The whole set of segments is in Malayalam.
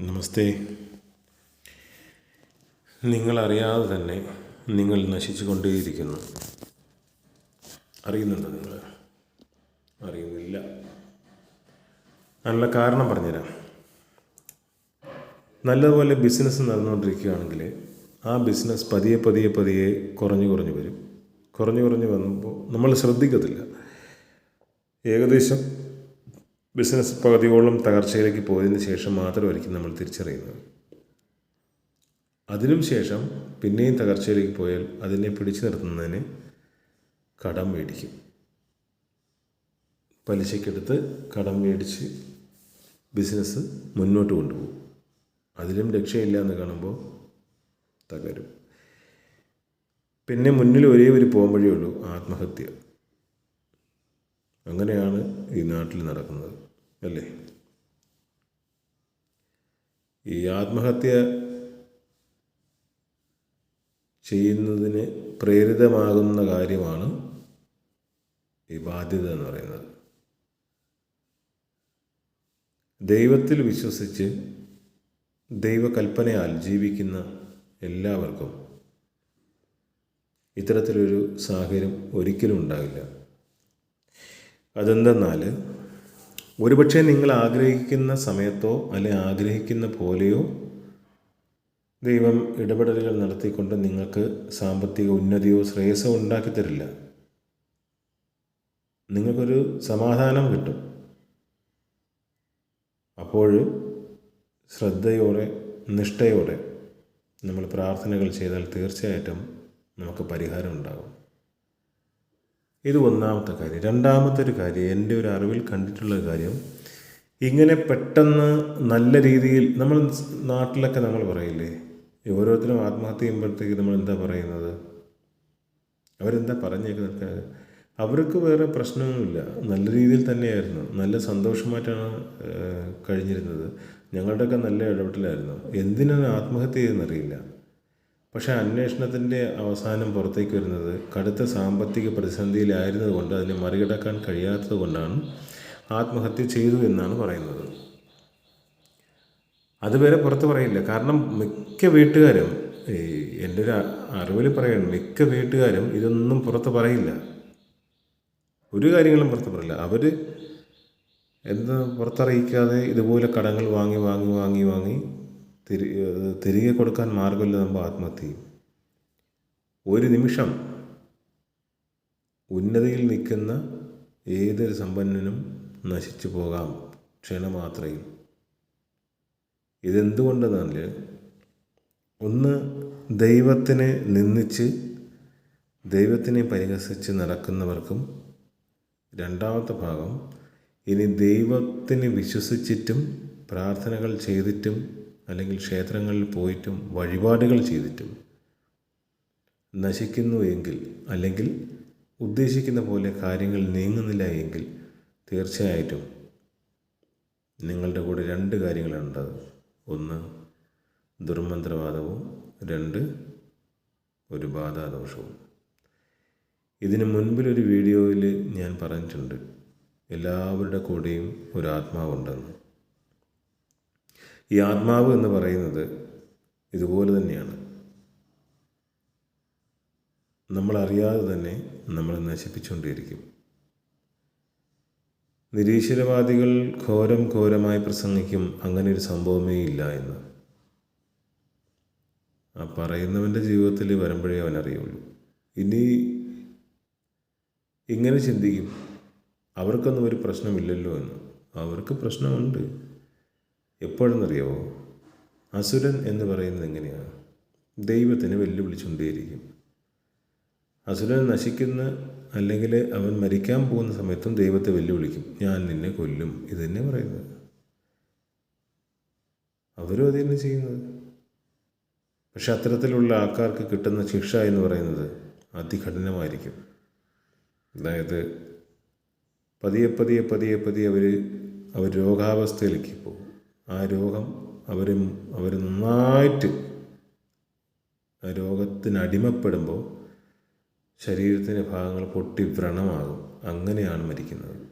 നമസ്തേ. നിങ്ങളറിയാതെ തന്നെ നിങ്ങൾ നശിച്ചു കൊണ്ടേയിരിക്കുന്നു അറിയുന്നുണ്ടോ നിങ്ങൾ? അറിയുന്നില്ല. നല്ല കാരണം പറഞ്ഞുതരാം. നല്ലതുപോലെ ബിസിനസ് നടന്നുകൊണ്ടിരിക്കുകയാണെങ്കിൽ ആ ബിസിനസ് പതിയെ പതിയെ പതിയെ കുറഞ്ഞു കുറഞ്ഞു വരും. കുറഞ്ഞു കുറഞ്ഞു വന്നപ്പോൾ നമ്മൾ ശ്രദ്ധിക്കത്തില്ല. ഏകദേശം ബിസിനസ് പകുതിയോളം തകർച്ചയിലേക്ക് പോയതിന് ശേഷം മാത്രമായിരിക്കും നമ്മൾ തിരിച്ചറിയുന്നത്. അതിനും ശേഷം പിന്നെയും തകർച്ചയിലേക്ക് പോയാൽ അതിനെ പിടിച്ചു നിർത്തുന്നതിന് കടം മേടിക്കും. പലിശക്കെടുത്ത് കടം മേടിച്ച് ബിസിനസ് മുന്നോട്ട് കൊണ്ടുപോകും. അതിലും രക്ഷയില്ല എന്ന് കാണുമ്പോൾ തകരും. പിന്നെ മുന്നിൽ ഒരേ ഒരു പോകുമ്പോഴേ ഉള്ളൂ ആത്മഹത്യ. അങ്ങനെയാണ് ഈ നാട്ടിൽ നടക്കുന്നത്. അല്ലേ? ഈ ആത്മഹത്യ ചെയ്യുന്നതിന് പ്രേരിതമാകുന്ന കാര്യമാണ് ഈ ബാധ്യത എന്ന് പറയുന്നത്. ദൈവത്തിൽ വിശ്വസിച്ച് ദൈവകൽപ്പനയാൽ ജീവിക്കുന്ന എല്ലാവർക്കും ഇത്തരത്തിലൊരു സാഹചര്യം ഒരിക്കലും ഉണ്ടാകില്ല അതെന്തെന്നാൽ ഒരുപക്ഷെ നിങ്ങൾ ആഗ്രഹിക്കുന്ന സമയത്തോ അല്ലെ ആഗ്രഹിക്കുന്ന പോലെയോ ദൈവം ഇടപെടലുകൾ നടത്തിക്കൊണ്ട് നിങ്ങൾക്ക് സാമ്പത്തിക ഉന്നതിയോ ശ്രേയസോ ഉണ്ടാക്കി തരില്ല. നിങ്ങൾക്കൊരു സമാധാനം കിട്ടും. അപ്പോൾ ശ്രദ്ധയോടെ നിഷ്ഠയോടെ നമ്മൾ പ്രാർത്ഥനകൾ ചെയ്താൽ തീർച്ചയായിട്ടും നമുക്ക് പരിഹാരം ഉണ്ടാകും. ഇത് ഒന്നാമത്തെ കാര്യം. രണ്ടാമത്തെ ഒരു കാര്യം എന്റെ ഒരു അറിവിൽ കണ്ടിട്ടുള്ള കാര്യം ഇങ്ങനെ പെട്ടെന്ന് നല്ല രീതിയിൽ നമ്മൾ നാട്ടിലൊക്കെ നമ്മൾ പറയില്ലേ ഓരോരുത്തരും ആത്മഹത്യ ചെയ്യുമ്പോഴത്തേക്ക് നമ്മൾ എന്താ പറയുന്നത്? അവരെന്താ പറഞ്ഞേക്കുന്നത്? അവർക്ക് വേറെ പ്രശ്നമൊന്നുമില്ല നല്ല രീതിയിൽ തന്നെയായിരുന്നു. നല്ല സന്തോഷമായിട്ടാണ് കഴിഞ്ഞിരുന്നത്. ഞങ്ങളുടെയൊക്കെ നല്ല ഇടപെടലായിരുന്നു. എന്തിനാണ് ആത്മഹത്യ ചെയ്തെന്നറിയില്ല പക്ഷേ അന്വേഷണത്തിന്റെ അവസാനം പുറത്തേക്ക് വരുന്നത് കടുത്ത സാമ്പത്തിക പ്രതിസന്ധിയിലായിരുന്നത് കൊണ്ട് അതിനെ മറികടക്കാൻ കഴിയാത്തത് കൊണ്ടാണ് ആത്മഹത്യ ചെയ്തു എന്നാണ് പറയുന്നത്. അതുവരെ പുറത്ത് പറയില്ല. കാരണം മിക്ക വീട്ടുകാരും എന്റെ ഒരു അറിവിൽ പറയണം മിക്ക വീട്ടുകാരും ഇതൊന്നും പുറത്ത് പറയില്ല. ഒരു കാര്യങ്ങളും പുറത്ത് പറയില്ല. അവർ എന്താ പുറത്തറിയിക്കാതെ ഇതുപോലെ കടങ്ങൾ വാങ്ങി വാങ്ങി വാങ്ങി വാങ്ങി തിരി തിരികെ കൊടുക്കാൻ മാർഗമില്ല നമ്മൾ ആത്മഹത്യ ചെയ്യും. ഒരു നിമിഷം ഉന്നതിയിൽ നിൽക്കുന്ന ഏതൊരു സമ്പന്നനും നശിച്ചു പോകാം. ക്ഷണമാത്രയിൽ ഇതെന്തുകൊണ്ടെന്നാൽ ഒന്ന് ദൈവത്തിനെ നിന്ദിച്ച് ദൈവത്തിനെ പരിഹസിച്ച് നടക്കുന്നവർക്കും രണ്ടാമത്തെ ഭാഗം ഇനി ദൈവത്തിന് വിശ്വസിച്ചിട്ടും പ്രാർത്ഥനകൾ ചെയ്തിട്ടും അല്ലെങ്കിൽ ക്ഷേത്രങ്ങളിൽ പോയിട്ടും വഴിപാടുകൾ ചെയ്തിട്ടും നശിക്കുന്നു എങ്കിൽ അല്ലെങ്കിൽ ഉദ്ദേശിക്കുന്ന പോലെ കാര്യങ്ങൾ നീങ്ങുന്നില്ല എങ്കിൽ തീർച്ചയായിട്ടും നിങ്ങളുടെ കൂടെ രണ്ട് കാര്യങ്ങളാണ് ഉണ്ടാകുക ഒന്ന് ദുർമന്ത്രവാദവും. രണ്ട് ഒരു ബാധാദോഷവും. ഇതിന് മുൻപിലൊരു വീഡിയോയിൽ ഞാൻ പറഞ്ഞിട്ടുണ്ട്. എല്ലാവരുടെ കൂടെയും ഒരു ആത്മാവുണ്ടെന്ന്. ഈ ആത്മാവ് എന്ന് പറയുന്നത് ഇതുപോലെ തന്നെയാണ്. നമ്മളറിയാതെ തന്നെ നമ്മളെ നശിപ്പിച്ചുകൊണ്ടിരിക്കും നിരീശ്വരവാദികൾ ഘോരം ഘോരമായി പ്രസംഗിക്കും അങ്ങനെ ഒരു സംഭവമേ ഇല്ല എന്ന്. ആ പറയുന്നവന്റെ ജീവിതത്തിൽ വരുമ്പോഴേ അവനറിയുള്ളൂ ഇനി ഇങ്ങനെ ചിന്തിക്കും. അവർക്കൊന്നും ഒരു പ്രശ്നമില്ലല്ലോ എന്ന്. അവർക്ക് പ്രശ്നമുണ്ട്. എപ്പോഴെന്നറിയാവോ? അസുരൻ എന്ന് പറയുന്നത് എങ്ങനെയാണ് ദൈവത്തിന് വെല്ലുവിളിച്ചുകൊണ്ടേയിരിക്കും. അസുരൻ നശിക്കുന്ന അല്ലെങ്കിൽ അവൻ മരിക്കാൻ പോകുന്ന സമയത്തും ദൈവത്തെ വെല്ലുവിളിക്കും. ഞാൻ നിന്നെ കൊല്ലും. ഇത് തന്നെ പറയുന്നത്. അവരും അത് തന്നെ ചെയ്യുന്നത്. പക്ഷെ അത്തരത്തിലുള്ള ആൾക്കാർക്ക് കിട്ടുന്ന ശിക്ഷ എന്ന് പറയുന്നത് അതികഠിനമായിരിക്കും. അതായത് പതിയെ പതിയെ പതിയെ പതിയെ അവർ അവർ രോഗാവസ്ഥയിലേക്ക് പോകും. ആ രോഗം അവർ അവർ നന്നായിട്ട് ആ അടിമപ്പെടുമ്പോൾ ശരീരത്തിന്റെ ഭാഗങ്ങൾ പൊട്ടി വ്രണമാകും. അങ്ങനെയാണ് മരിക്കുന്നത്.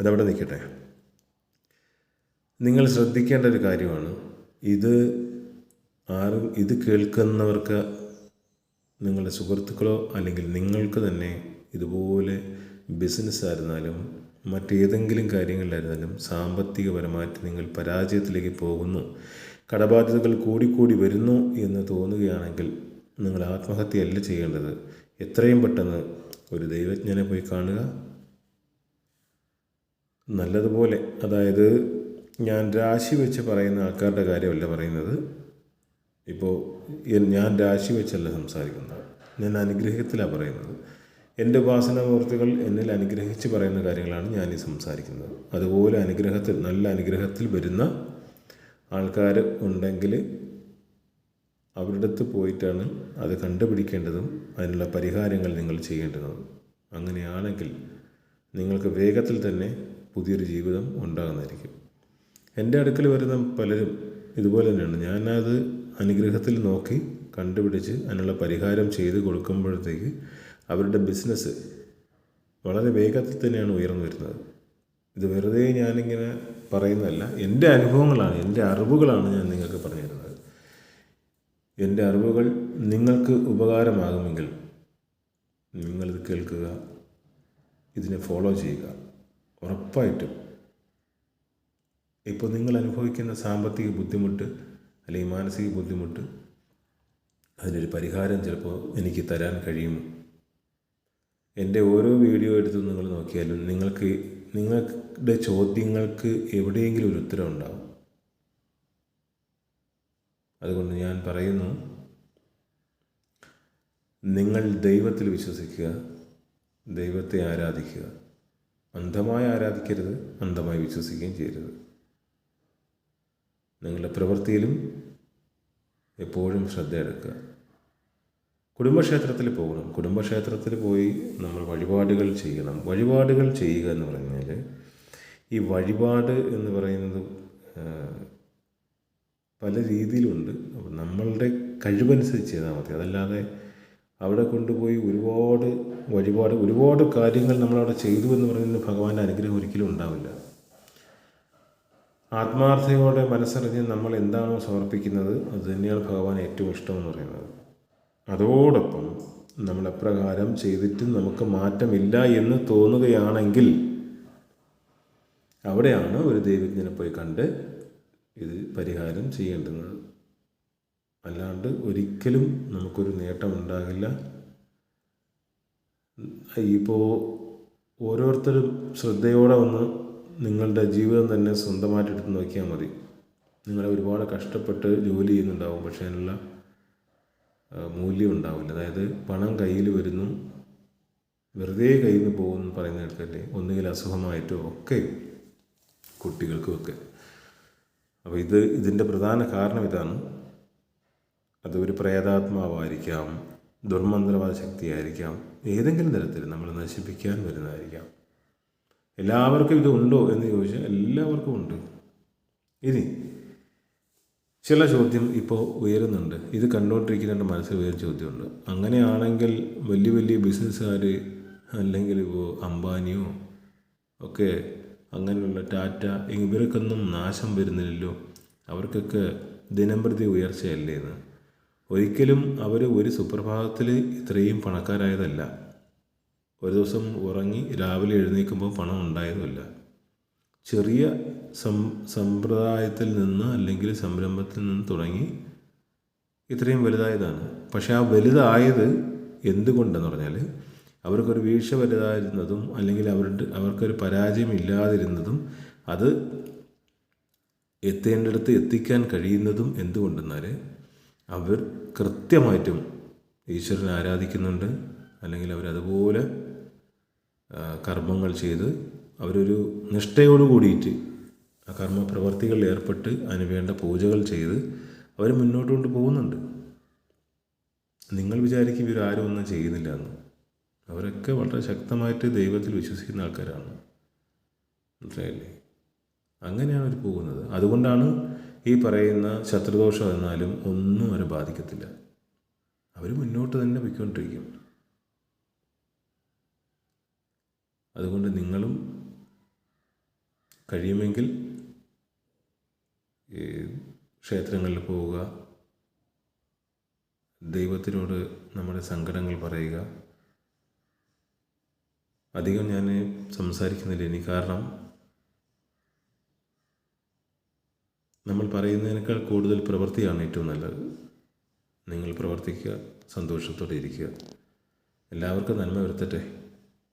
അതവിടെ നിൽക്കട്ടെ. നിങ്ങൾ ശ്രദ്ധിക്കേണ്ട ഒരു കാര്യമാണ്. ഇത് ആരും ഇത് കേൾക്കുന്നവർക്ക് നിങ്ങളുടെ സുഹൃത്തുക്കളോ അല്ലെങ്കിൽ നിങ്ങൾക്ക് തന്നെ ഇതുപോലെ ബിസിനസ് ആയിരുന്നാലും മറ്റേതെങ്കിലും കാര്യങ്ങളിലായിരുന്നാലും സാമ്പത്തികപരമായിട്ട് നിങ്ങൾ പരാജയത്തിലേക്ക് പോകുന്നു. കടബാധ്യതകൾ കൂടിക്കൂടി വരുന്നു എന്ന് തോന്നുകയാണെങ്കിൽ നിങ്ങൾ ആത്മഹത്യയല്ല ചെയ്യേണ്ടത്. എത്രയും പെട്ടെന്ന് ഒരു ദൈവജ്ഞനെ പോയി കാണുക. നല്ലതുപോലെ അതായത് ഞാൻ രാശി വെച്ച് പറയുന്ന ആൾക്കാരുടെ കാര്യമല്ല പറയുന്നത്. ഇപ്പോൾ ഞാൻ രാശി വെച്ചല്ല സംസാരിക്കുന്നത്. ഞാൻ അനുഗ്രഹത്തിലാണ് പറയുന്നത്. എന്റെ ഉപാസനാമൂർത്തികൾ എന്നിൽ അനുഗ്രഹിച്ച് പറയുന്ന കാര്യങ്ങളാണ് ഞാൻ ഈ സംസാരിക്കുന്നത്. അതുപോലെ അനുഗ്രഹത്തിൽ നല്ല അനുഗ്രഹത്തിൽ വരുന്ന ആൾക്കാർ ഉണ്ടെങ്കിൽ അവരുടെ അടുത്ത് പോയിട്ടാണ് അത് കണ്ടുപിടിക്കേണ്ടതും അതിനുള്ള പരിഹാരങ്ങൾ നിങ്ങൾ ചെയ്യേണ്ടതും. അങ്ങനെയാണെങ്കിൽ നിങ്ങൾക്ക് വേഗത്തിൽ തന്നെ പുതിയൊരു ജീവിതം ഉണ്ടാകുന്നതായിരിക്കും. എന്റെ അടുക്കൽ വരുന്ന പലരും ഇതുപോലെ തന്നെയാണ്. ഞാനത് അനുഗ്രഹത്തിൽ നോക്കി കണ്ടുപിടിച്ച് അതിനുള്ള പരിഹാരം ചെയ്ത് കൊടുക്കുമ്പോഴത്തേക്ക് അവരുടെ ബിസിനസ് വളരെ വേഗത്തിൽ തന്നെയാണ് ഉയർന്നു വരുന്നത്. ഇത് വെറുതെ ഞാനിങ്ങനെ പറയുന്നതല്ല. എന്റെ അനുഭവങ്ങളാണ് എന്റെ അറിവുകളാണ് ഞാൻ നിങ്ങൾക്ക് പറഞ്ഞു തരുന്നത് എന്റെ അറിവുകൾ നിങ്ങൾക്ക് ഉപകാരമാകുമെങ്കിൽ നിങ്ങളിത് കേൾക്കുക ഇതിനെ ഫോളോ ചെയ്യുക. ഉറപ്പായിട്ടും. ഇപ്പോൾ നിങ്ങൾ അനുഭവിക്കുന്ന സാമ്പത്തിക ബുദ്ധിമുട്ട് അല്ലെങ്കിൽ മാനസിക ബുദ്ധിമുട്ട് അതിനൊരു പരിഹാരം ചിലപ്പോൾ എനിക്ക് തരാൻ കഴിയും. എന്റെ ഓരോ വീഡിയോ എടുത്ത് നിങ്ങൾ നോക്കിയാലും നിങ്ങൾക്ക് നിങ്ങളുടെ ചോദ്യങ്ങൾക്ക് എവിടെയെങ്കിലും ഒരു ഉത്തരം ഉണ്ടാവും. അതുകൊണ്ട് ഞാൻ പറയുന്നു നിങ്ങൾ ദൈവത്തിൽ വിശ്വസിക്കുക ദൈവത്തെ ആരാധിക്കുക. അന്ധമായി ആരാധിക്കരുത് അന്ധമായി വിശ്വസിക്കുകയും ചെയ്യരുത്. നിങ്ങളുടെ പ്രവൃത്തിയിലും എപ്പോഴും ശ്രദ്ധ എടുക്കുക. കുടുംബക്ഷേത്രത്തിൽ പോകണം. കുടുംബക്ഷേത്രത്തിൽ പോയി നമ്മൾ വഴിപാടുകൾ ചെയ്യണം. വഴിപാടുകൾ ചെയ്യുക എന്ന് പറഞ്ഞാൽ ഈ വഴിപാട് എന്ന് പറയുന്നത് പല രീതിയിലുണ്ട്. അപ്പം നമ്മളുടെ കഴിവനുസരിച്ച് ചെയ്താൽ മതി. അതല്ലാതെ അവിടെ കൊണ്ടുപോയി ഒരുപാട് വഴിപാട് ഒരുപാട് കാര്യങ്ങൾ നമ്മളവിടെ ചെയ്തു എന്ന് പറയുന്നത് ഭഗവാന്റെ അനുഗ്രഹം ഒരിക്കലും ഉണ്ടാവില്ല. ആത്മാർത്ഥതയോടെ മനസ്സറിഞ്ഞ് നമ്മൾ എന്താണോ സമർപ്പിക്കുന്നത് അത് തന്നെയാണ് ഭഗവാൻ ഏറ്റവും ഇഷ്ടമെന്ന് പറയുന്നത്. അതോടൊപ്പം നമ്മൾ എപ്രകാരം ചെയ്തിട്ടും നമുക്ക് മാറ്റമില്ല എന്ന് തോന്നുകയാണെങ്കിൽ അവിടെയാണ് ഒരു ദൈവജ്ഞനെ പോയി കണ്ട് ഇത് പരിഹാരം ചെയ്യേണ്ടത് അല്ലാണ്ട് ഒരിക്കലും നമുക്കൊരു നേട്ടം ഉണ്ടാകില്ല ഇപ്പോൾ ഓരോരുത്തരും ശ്രദ്ധയോടെ ഒന്ന് നിങ്ങളുടെ ജീവിതം തന്നെ സ്വന്തമായിട്ട് എടുത്ത് നോക്കിയാൽ മതി. നിങ്ങളെ ഒരുപാട് കഷ്ടപ്പെട്ട് ജോലി ചെയ്യുന്നുണ്ടാവും പക്ഷേ അതിനുള്ള മൂല്യം ഉണ്ടാവില്ല. അതായത് പണം കയ്യിൽ വരുന്നു വെറുതെ കയ്യിൽ നിന്ന് പോകുമെന്ന് കേൾക്കല്ലേ? ഒന്നുകിൽ അസുഖമായിട്ടോ ഒക്കെ കുട്ടികൾക്കുമൊക്കെ അപ്പോൾ ഇത് ഇതിന്റെ പ്രധാന കാരണം ഇതാണ്. അത് ഒരു പ്രേതാത്മാവായിരിക്കാം ദുർമന്ത്രവാദ ശക്തിയായിരിക്കാം ഏതെങ്കിലും തരത്തിൽ നമ്മൾ നശിപ്പിക്കാൻ വരുന്നതായിരിക്കാം. എല്ലാവർക്കും ഇത് ഉണ്ടോ എന്ന് ചോദിച്ചാൽ എല്ലാവർക്കും ഉണ്ട്. ഇനി ചില ചോദ്യം ഇപ്പോൾ ഉയരുന്നുണ്ട്. ഇത് കണ്ടുകൊണ്ടിരിക്കുന്നതിന്റെ മനസ്സിൽ വേറെ ചോദ്യമുണ്ട്. അങ്ങനെയാണെങ്കിൽ വലിയ വലിയ ബിസിനസ്സുകാർ അല്ലെങ്കിൽ ഇപ്പോൾ അംബാനിയോ ഒക്കെ അങ്ങനെയുള്ള ടാറ്റ ഇവർക്കൊന്നും നാശം വരുന്നില്ലല്ലോ. അവർക്കൊക്കെ ദിനംപ്രതി ഉയർച്ചയല്ലേ എന്ന്. ഒരിക്കലും അവർ ഒരു സുപ്രഭാതത്തിൽ ഇത്രയും പണക്കാരായതല്ല. ഒരു ദിവസം ഉറങ്ങി രാവിലെ എഴുന്നേൽക്കുമ്പോൾ പണം ഉണ്ടായതുമല്ല. ചെറിയ സം സമ്പ്രദായത്തിൽ നിന്ന് അല്ലെങ്കിൽ സംരംഭത്തിൽ നിന്ന് തുടങ്ങി ഇത്രയും വലുതായതാണ്. പക്ഷേ ആ വലുതായത് എന്തുകൊണ്ടെന്ന് പറഞ്ഞാൽ അവർക്കൊരു വീഴ്ച വലുതായിരുന്നതും അല്ലെങ്കിൽ അവരുടെ അവർക്കൊരു പരാജയം ഇല്ലാതിരുന്നതും അത് എത്തേണ്ടടുത്ത് എത്തിക്കാൻ കഴിയുന്നതും എന്തുകൊണ്ടെന്നാൽ അവർ കൃത്യമായിട്ടും ഈശ്വരനെ ആരാധിക്കുന്നുണ്ട് അല്ലെങ്കിൽ അവരതുപോലെ കർമ്മങ്ങൾ ചെയ്ത് അവരൊരു നിഷ്ഠയോട് കൂടിയിട്ട് ആ കർമ്മ പ്രവർത്തികളിൽ ഏർപ്പെട്ട് അതിന് വേണ്ട പൂജകൾ ചെയ്ത് അവർ മുന്നോട്ട് കൊണ്ട് പോകുന്നുണ്ട്. നിങ്ങൾ വിചാരിക്കും ഇവരാരും ഒന്നും ചെയ്യുന്നില്ല എന്ന് അവരൊക്കെ വളരെ ശക്തമായിട്ട് ദൈവത്തിൽ വിശ്വസിക്കുന്ന ആൾക്കാരാണ്. മനസ്സിലായില്ലേ? അങ്ങനെയാണ് അവർ പോകുന്നത്. അതുകൊണ്ടാണ് ഈ പറയുന്ന ശത്രുദോഷം എന്നാലും ഒന്നും അവരെ ബാധിക്കത്തില്ല. അവർ മുന്നോട്ട് തന്നെ പോയിക്കൊണ്ടിരിക്കും. അതുകൊണ്ട് നിങ്ങളും കഴിയുമെങ്കിൽ ഈ ക്ഷേത്രങ്ങളിൽ പോവുക. ദൈവത്തിനോട് നമ്മുടെ സങ്കടങ്ങൾ പറയുക. അധികം ഞാൻ സംസാരിക്കുന്നില്ല ഇനി കാരണം നമ്മൾ പറയുന്നതിനേക്കാൾ കൂടുതൽ പ്രവൃത്തിയാണ് ഏറ്റവും നല്ലത്. നിങ്ങൾ പ്രവർത്തിക്കുക സന്തോഷത്തോടെ ഇരിക്കുക. എല്ലാവർക്കും നന്മ വരുത്തട്ടെ.